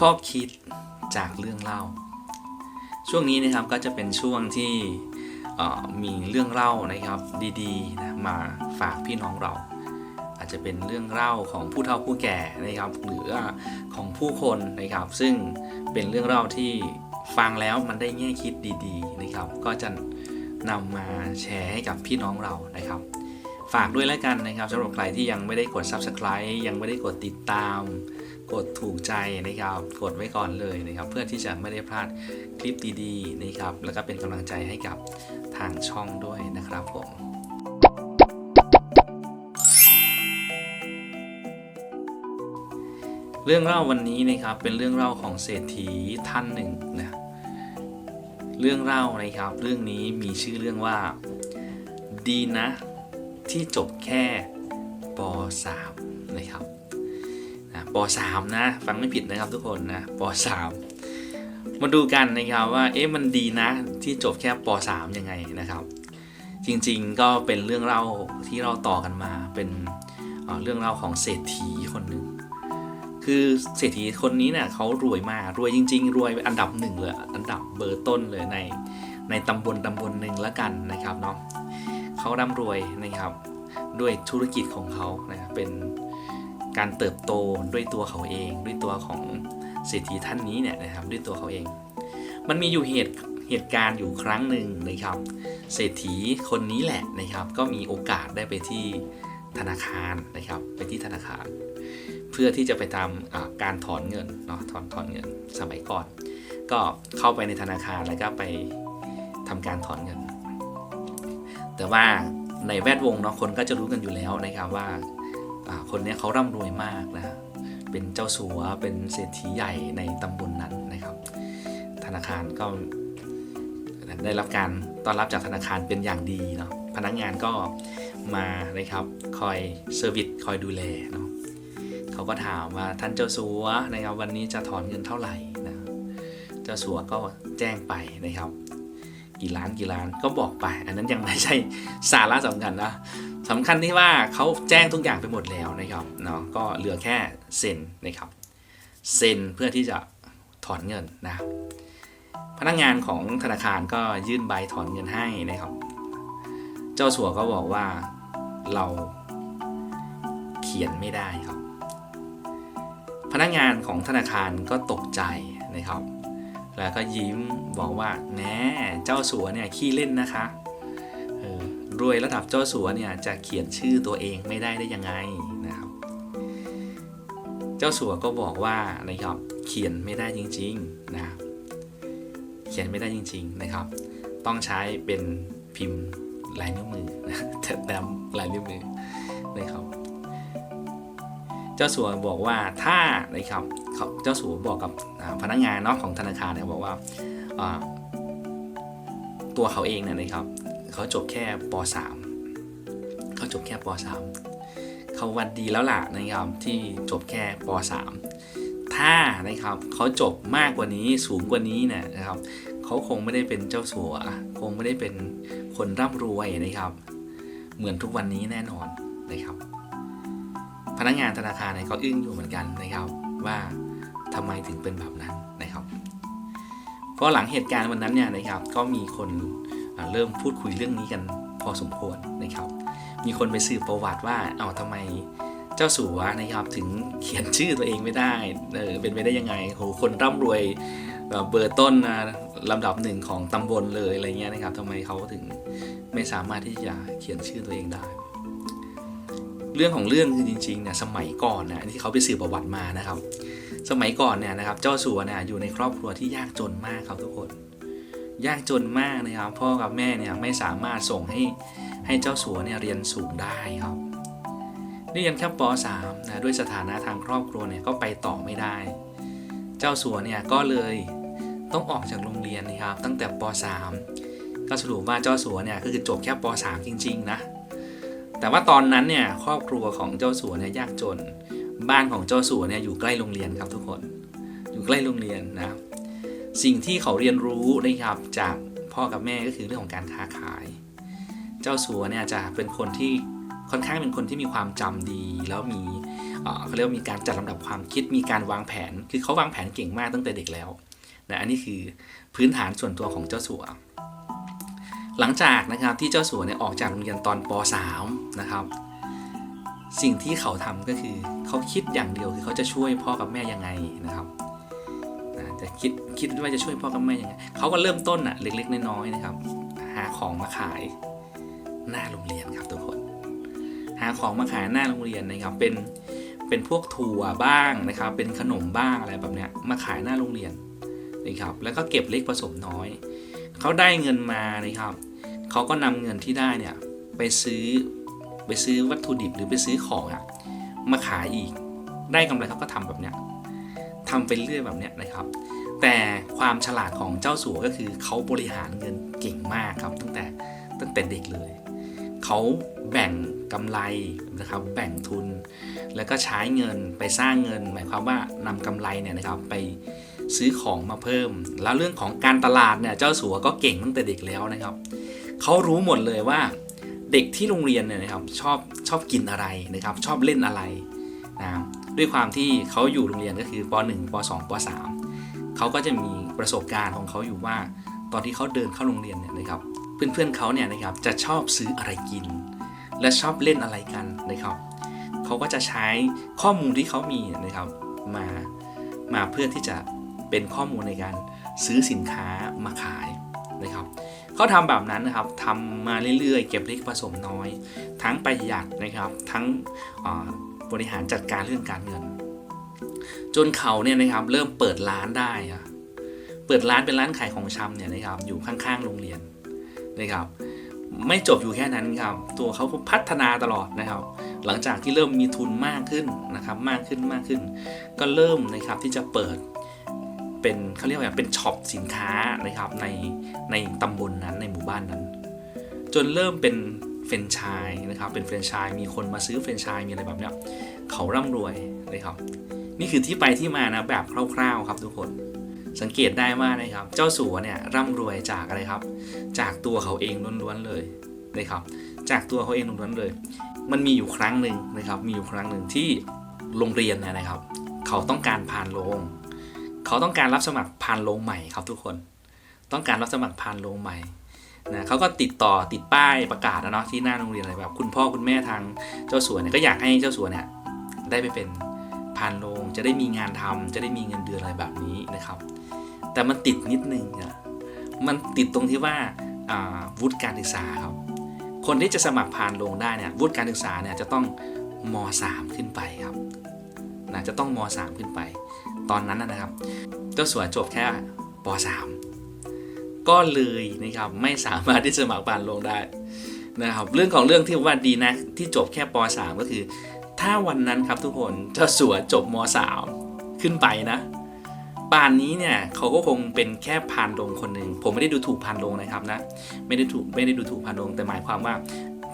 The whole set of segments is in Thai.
ข้อคิดจากเรื่องเล่า ช่วงนี้นะครับก็จะเป็นช่วงที่มีเรื่องเล่านะครับดีๆนะมาฝากพี่น้องเรา อาจจะเป็นเรื่องเล่าของผู้เฒ่าผู้แก่นะครับ หรือของผู้คนนะครับ ซึ่งเป็นเรื่องเล่าที่ฟังแล้วมันได้แง่คิดดีๆนะครับ ก็จะนำมาแชร์ให้กับพี่น้องเรานะครับ ฝากด้วยแล้วกันนะครับสำหรับใครที่ยังไม่ได้กด subscribe ยังไม่ได้กดติดตาม กดถูกใจนะครับ กดไว้ก่อนเลยนะครับ เพื่อที่จะไม่ได้พลาดคลิปดีๆนะครับ แล้วก็เป็นกำลังใจให้กับทางช่องด้วยนะครับผมเรื่องเล่าวันนี้นะครับเป็นเรื่องเล่าของเศรษฐีท่านหนึ่งนะเรื่องเล่านะครับ เรื่องนี้มีชื่อเรื่องว่า ดีนะ ที่จบแค่ป .3 นะครับ ป .3 นะ ฟังไม่ผิดนะครับทุกคนนะป .3 มาดูกันนะครับว่าเอ๊ะมันดีนะ ที่จบแค่ป .3 ยังไงนะครับ จริงๆก็เป็นเรื่องเล่าที่เราต่อกันมาเป็นเเรื่องเล่าของเศรษฐีคนหนึ่งคือเศรษฐีคนนี้เนี่ยเขารวยมากรวยจริง ๆ รวยอันดับหนึ่งเลยอันดับเบอร์ต้นเลยในในตำบลตำบลหนึ่งละกันนะครับเนาะเขาร่ำรวยนะครับด้วยธุรกิจของเขานะเป็น การเติบโตด้วยตัวเขาเอง ด้วยตัวของเศรษฐีท่านนี้เนี่ยนะครับด้วยตัวเขาเอง มันมีอยู่เหตุเหตุการณ์อยู่ครั้งหนึ่งนะครับ เศรษฐีคนนี้แหละนะครับ ก็มีโอกาสได้ไปที่ธนาคารนะครับ ไปที่ธนาคาร เพื่อที่จะไปทำการถอนเงินเนาะถอนถอนเงินสมัยก่อน ก็เข้าไปในธนาคารแล้วก็ไปทำการถอนเงิน แต่ว่าในแวดวงเนาะคนก็จะรู้กันอยู่แล้วนะครับว่า คนนี้เขาร่ำรวยมากนะเป็นเจ้าสัวเป็นเศรษฐีใหญ่ในตำบลนนั้นนะครับ ธนาคารก็ได้รับการต้อนรับจากธนาคารเป็นอย่างดีเนาะพนักงานก็มานะครับคอยเซอร์วิสคอยดูแลเนาะเขาก็ถามว่าท่านเจ้าสัวนะครับวันนี้จะถอนเงินเท่าไหร่นะเจ้าสัวก็แจ้งไปนะครับ กี่ล้านกี่ล้านก็บอกไป อันนั้นยังไม่ใช่สาระสำคัญนะ สำคัญที่ว่าเขาแจ้งทุกอย่างไปหมดแล้วนะครับเนาะก็เหลือแค่เซ็นนะครับเซ็นเพื่อที่จะถอนเงินนะพนักงานของธนาคารก็ยื่นใบถอนเงินให้นะครับ เจ้าสัวก็บอกว่าเราเขียนไม่ได้ครับ พนักงานของธนาคารก็ตกใจนะครับ แล้วก็ยิ้มบอกว่าแหน่เจ้าสัวเนี่ยขี้เล่นนะคะ รวยระดับเจ้าสัวเนี่ยจะเขียนชื่อตัวเองไม่ได้ได้ยังไงนะครับ เจ้าสัวก็บอกว่านะครับเขียนไม่ได้จริงๆนะเขียนไม่ได้จริง ๆนะครับ ต้องใช้เป็นพิมพ์ลายนิ้วมือนะแต้มลายนิ้วมือนะครับ เจ้าสัวบอกว่าถ้านะครับเขาเจ้าสัวบอกกับพนักงานเนาะของธนาคารเนี่ยบอกว่าอ่าตัวเขาเองเนี่ยนะครับ เขาจบแค่ป .3 เขาจบแค่ป .3 เขาวันดีแล้วล่ะนะครับที่จบแค่ป .3 ถ้านะครับเขาจบมากกว่านี้สูงกว่านี้เนี่ยนะครับเขาคงไม่ได้เป็นเจ้าสัว คงไม่ได้เป็นคนร่ำรวยนะครับ เหมือนทุกวันนี้แน่นอนนะครับ พนักงานธนาคารเนี่ยก็อึ้งอยู่เหมือนกันนะครับว่าทำไมถึงเป็นแบบนั้นนะครับ เพราะหลังเหตุการณ์วันนั้นเนี่ยนะครับก็มีคน เริ่มพูดคุยเรื่องนี้กันพอสมควรนะครับ มีคนไปสืบประวัติว่าเอาทำไมเจ้าสัวนะครับถึงเขียนชื่อตัวเองไม่ได้เออเป็นไปได้ยังไงโหคนร่ำรวยเบอร์ต้นนะลำดับหนึ่งของตำบลเลยอะไรเงี้ยนะครับทำไมเขาถึงไม่สามารถที่จะเขียนชื่อตัวเองได้ เรื่องของเรื่องคือจริงๆเนี่ยสมัยก่อนนะที่เขาไปสืบประวัติมานะครับ สมัยก่อนเนี่ยนะครับเจ้าสัวเนี่ยอยู่ในครอบครัวที่ยากจนมากครับทุกคน ยากจนมากนะครับ พ่อกับแม่เนี่ยไม่สามารถส่งให้ให้เจ้าสัวเนี่ยเรียนสูงได้ครับเรียนแค่ป .3 นะด้วยสถานะทางครอบครัวเนี่ยก็ไปต่อไม่ได้ เจ้าสัวเนี่ยก็เลยต้องออกจากโรงเรียนนะครับตั้งแต่ป .3 ก็สรุปว่าเจ้าสัวเนี่ยก็คือจบแค่ป .3 จริง ๆ นะแต่ว่าตอนนั้นเนี่ยครอบครัวของเจ้าสัวเนี่ยยากจน บ้านของเจ้าสัวเนี่ยอยู่ใกล้โรงเรียนครับทุกคน อยู่ใกล้โรงเรียนนะ สิ่งที่เขาเรียนรู้นะครับจากพ่อกับแม่ก็คือเรื่องของการค้าขาย เจ้าสัวเนี่ยจะเป็นคนที่ค่อนข้างเป็นคนที่มีความจำดี แล้วมีเขาเรียกว่ามีการจัดลำดับความคิดมีการวางแผน คือเขาวางแผนเก่งมากตั้งแต่เด็กแล้วนะอันนี้คือพื้นฐานส่วนตัวของเจ้าสัว หลังจากนะครับที่เจ้าสัวเนี่ยออกจากโรงเรียนตอนป .3 นะครับสิ่งที่เขาทำก็คือเขาคิดอย่างเดียวคือเขาจะช่วยพ่อกับแม่ยังไงนะครับ นะจะคิดคิดว่าจะช่วยพ่อกับแม่ยังไงเขาก็เริ่มต้นอะเล็กๆน้อยๆนะครับ หาของมาขายหน้าโรงเรียนครับทุกคน หาของมาขายหน้าโรงเรียนนะครับเป็นเป็นพวกถั่วบ้างนะครับ เป็นขนมบ้างอะไรแบบเนี้ยมาขายหน้าโรงเรียนนะครับแล้วก็เก็บเล็กผสมน้อย เขาได้เงินมานะครับเขาก็นำเงินที่ได้เนี่ยไปซื้อไปซื้อวัตถุดิบหรือไปซื้อของอะมาขายอีก ได้กำไรเขาก็ทำแบบเนี้ย ทำไปเรื่อยแบบเนี้ยนะครับ แต่ความฉลาดของเจ้าสัวก็คือเขาบริหารเงินเก่งมากครับ ตั้งแต่ตั้งแต่เด็กเลย เขาแบ่งกำไรนะครับ แบ่งทุน แล้วก็ใช้เงินไปสร้างเงิน หมายความว่านำกำไรเนี่ยนะครับไปซื้อของมาเพิ่ม แล้วเรื่องของการตลาดเนี่ยเจ้าสัวก็เก่งตั้งแต่เด็กแล้วนะครับเขารู้หมดเลยว่าเด็กที่โรงเรียนเนี่ยนะครับชอบชอบกินอะไรนะครับ ชอบเล่นอะไรนะ ด้วยความที่เขาอยู่โรงเรียนก็คือป .1 ป .2 ป .3 เขาก็จะมีประสบการณ์ของเขาอยู่ว่า ตอนที่เขาเดินเข้าโรงเรียนเนี่ยนะครับ เพื่อนๆเขาเนี่ยนะครับจะชอบซื้ออะไรกิน และชอบเล่นอะไรกันนะครับเขาก็จะใช้ข้อมูลที่เขามีนะครับมามาเพื่อที่จะเป็นข้อมูลในการซื้อสินค้ามาขายนะครับเขาทำแบบนั้นนะครับทำมาเรื่อยๆ เก็บเล็กผสมน้อย ทั้งประหยัดนะครับ ทั้ง บริหารจัดการเรื่องการเงิน จนเขาเนี่ยนะครับเริ่มเปิดร้านได้อะเปิดร้านเป็นร้านขายของชำเนี่ยนะครับอยู่ข้างๆโรงเรียนนะครับไม่จบอยู่แค่นั้นครับ ตัวเขาพัฒนาตลอดนะครับ หลังจากที่เริ่มมีทุนมากขึ้นนะครับ มากขึ้นมากขึ้น ก็เริ่มนะครับที่จะเปิดเป็นเขาเรียกว่าเป็นช็อปสินค้านะครับในในตำบลนั้นในหมู่บ้านนั้น จนเริ่มเป็น เฟรนไชส์นะครับ เป็นเฟรนไชส์มีคนมาซื้อเฟรนไชส์มีอะไรแบบเนี้ยเขาร่ำรวยนะครับ นี่คือที่ไปที่มานะแบบคร่าวๆครับทุกคนสังเกตได้ว่านะครับ เจ้าสัวเนี่ยร่ำรวยจากอะไรครับ จากตัวเขาเองล้วนๆเลยนะครับ จากตัวเขาเองล้วนๆเลย มันมีอยู่ครั้งหนึ่งนะครับ มีอยู่ครั้งหนึ่งที่โรงเรียนเนี่ยนะครับ เขาต้องการพานโรงเขาต้องการรับสมัครพานโรงใหม่ครับทุกคน ต้องการรับสมัครพานโรงใหม่ นะเขาก็ติดต่อติดป้ายประกาศนะเนาะที่หน้าโรงเรียนอะไรแบบ คุณพ่อคุณแม่ทางเจ้าสัวเนี่ยก็อยากให้เจ้าสัวเนี่ยได้ไปเป็นพานโรงจะได้มีงานทำจะได้มีเงินเดือนอะไรแบบนี้นะครับ แต่มันติดนิดนึงอะมันติดตรงที่ว่าวุฒิการศึกษาครับ คนที่จะสมัครผ่านลงได้เนี่ยวุฒิการศึกษาเนี่ยจะต้องม .3 ขึ้นไปครับนะจะต้องม .3 ขึ้นไป ตอนนั้นนะนะครับ เจ้าสัวจบแค่ป .3 ก็เลยนะครับไม่สามารถที่จะสมัครผ่านลงได้นะครับเรื่องของเรื่องที่ว่าดีนะที่จบแค่ป .3 ก็คือ ถ้าวันนั้นครับทุกคนเจ้าสัวจบม .3 ขึ้นไปนะป่านนี้เนี่ยเขาก็คงเป็นแค่พานโรงคนหนึ่งผมไม่ได้ดูถูกพานโรงนะครับนะไม่ได้ถูกไม่ได้ดูถูกพานโรงแต่หมายความว่า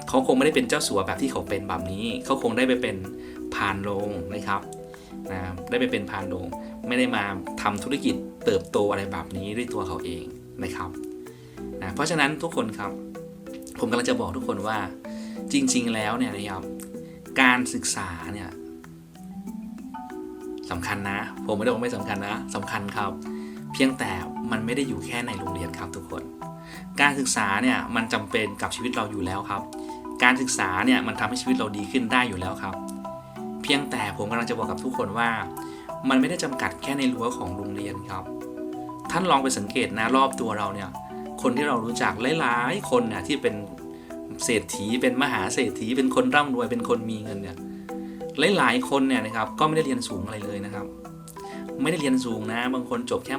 เขาคงไม่ได้เป็นเจ้าสัวแบบที่เขาเป็นแบบนี้เขาคงได้ไปเป็นพานโรงนะครับนะได้ไปเป็นพานโรงไม่ได้มาทำธุรกิจเติบโตอะไรแบบนี้ด้วยตัวเขาเอง นะครับนะเพราะฉะนั้นทุกคนครับ ผมกำลังจะบอกทุกคนว่าจริง ๆ แล้วเนี่ยนะครับการศึกษาเนี่ยสำคัญนะ ผมไม่ได้บอกไม่สำคัญนะสำคัญครับ เพียงแต่มันไม่ได้อยู่แค่ในโรงเรียนครับทุกคน การศึกษาเนี่ยมันจำเป็นกับชีวิตเราอยู่แล้วครับ การศึกษาเนี่ยมันทำให้ชีวิตเราดีขึ้นได้อยู่แล้วครับ เพียงแต่ผมกำลังจะบอกกับทุกคนว่า มันไม่ได้จำกัดแค่ในรั้วของโรงเรียนครับ ท่านลองไปสังเกตนะรอบตัวเราเนี่ย คนที่เรารู้จักหลายๆ คนเนี่ยที่เป็นเศรษฐีเป็นมหาเศรษฐี เป็นคนร่ำรวยเป็นคนมีเงินเนี่ยหลายๆคนเนี่ยนะครับก็ไม่ได้เรียนสูงอะไรเลยนะครับ ไม่ได้เรียนสูงนะ บางคนจบแค่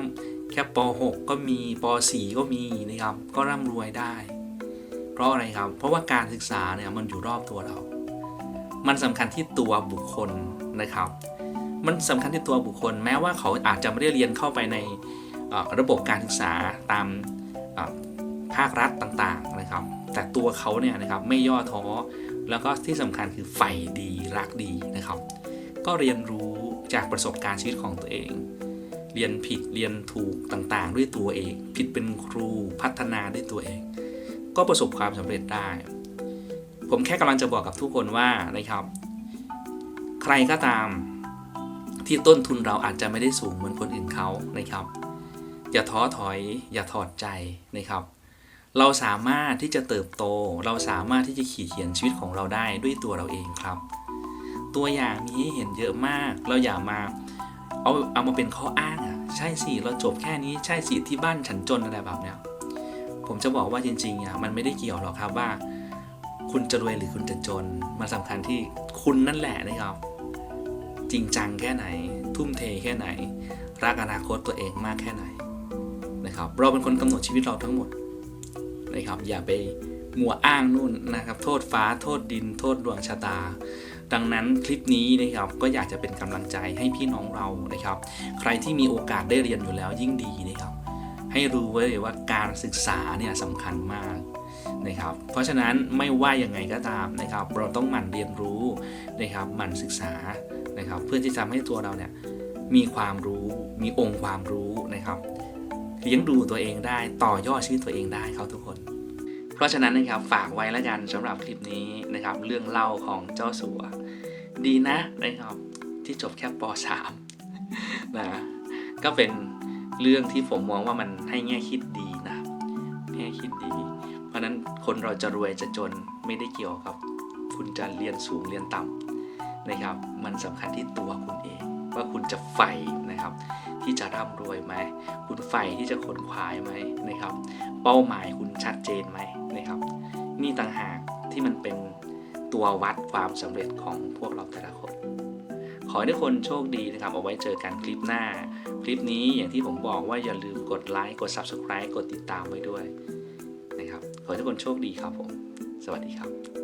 แค่ป .6 ก็มีป .4 ก็มีนะครับ ก็ร่ำรวยได้ เพราะอะไรครับ เพราะว่าการศึกษาเนี่ยมันอยู่รอบตัวเรา มันสำคัญที่ตัวบุคคลนะครับ มันสำคัญที่ตัวบุคคล แม้ว่าเขาอาจจะไม่ได้เรียนเข้าไปใน ระบบการศึกษาตามภาครัฐต่างๆนะครับ แต่ตัวเขาเนี่ยนะครับไม่ย่อท้อแล้วก็ที่สำคัญคือใฝ่ดีรักดีนะครับ ก็เรียนรู้จากประสบการณ์ชีวิตของตัวเอง เรียนผิดเรียนถูกต่างๆ ด้วยตัวเอง ผิดเป็นครูพัฒนาด้วยตัวเอง ก็ประสบความสำเร็จได้ผผมแค่กำลังจะบอกกับทุกคนว่านะครับ ใครก็ตามที่ต้นทุนเราอาจจะไม่ได้สูงเหมือนคนอื่นเขานะครับ อย่าท้อถอย อย่าถอดใจนะครับ เราสามารถที่จะเติบโต เราสามารถที่จะขีดเขียนชีวิตของเราได้ด้วยตัวเราเองครับ ตัวอย่างมีให้เห็นเยอะมาก เราอย่ามาเอาเอามาเป็นข้ออ้างอะใช่สิเราจบแค่นี้ใช่สิที่บ้านฉันจนอะไรแบบเนี้ยผมจะบอกว่าจริงๆอะมันไม่ได้เกี่ยวหรอกครับว่า คุณจะรวยหรือคุณจะจน มันสำคัญที่คุณนั่นแหละนะครับ จริงจังแค่ไหน ทุ่มเทแค่ไหน รักอนาคตตัวเองมากแค่ไหน นะครับ เราเป็นคนกำหนดชีวิตเราทั้งหมดนะครับ อย่าไปมัวอ้างนู่นนะครับ โทษฟ้า โทษดิน โทษดวงชะตา ดังนั้นคลิปนี้นะครับก็อยากจะเป็นกำลังใจให้พี่น้องเรานะครับ ใครที่มีโอกาสได้เรียนอยู่แล้วยิ่งดีนะครับ ให้รู้ไว้เลยว่าการศึกษาเนี่ยสำคัญมากนะครับ เพราะฉะนั้นไม่ว่ายังไงก็ตามนะครับ เราต้องหมั่นเรียนรู้นะครับ หมั่นศึกษานะครับ เพื่อที่จะทำให้ตัวเราเนี่ยมีความรู้ มีองค์ความรู้นะครับ เลี้ยงดูตัวเองได้ต่อยอดชีวิตตัวเองได้ครับทุกคน เพราะฉะนั้นนะครับฝากไว้แล้วกันสำหรับคลิปนี้นะครับ เรื่องเล่าของเจ้าสัว ดีนะนะครับที่จบแค่ป .3 นะก็เป็นเรื่องที่ผมมองว่ามันให้แง่คิดดีนะแง่คิดดี เพราะฉะนั้นคนเราจะรวยจะจนไม่ได้เกี่ยวกับ คุณจะเรียนสูงเรียนต่ำนะครับ มันสำคัญที่ตัวคุณเอง ว่าคุณจะใฝ่นะครับ ที่จะร่ำรวยไหมคุณใฝ่ที่จะขนขวายไหมนะครับ เป้าหมายคุณชัดเจนไหมนะครับ นี่ต่างหากที่มันเป็นตัววัดความสำเร็จของพวกเราแต่ละคน ขอให้ทุกคนโชคดีนะครับ เอาไว้เจอกันคลิปหน้า คลิปนี้อย่างที่ผมบอกว่าอย่าลืมกดไลค์กด Subscribe กดติดตามไว้ด้วยนะครับ ขอให้ทุกคนโชคดีครับผม สวัสดีครับ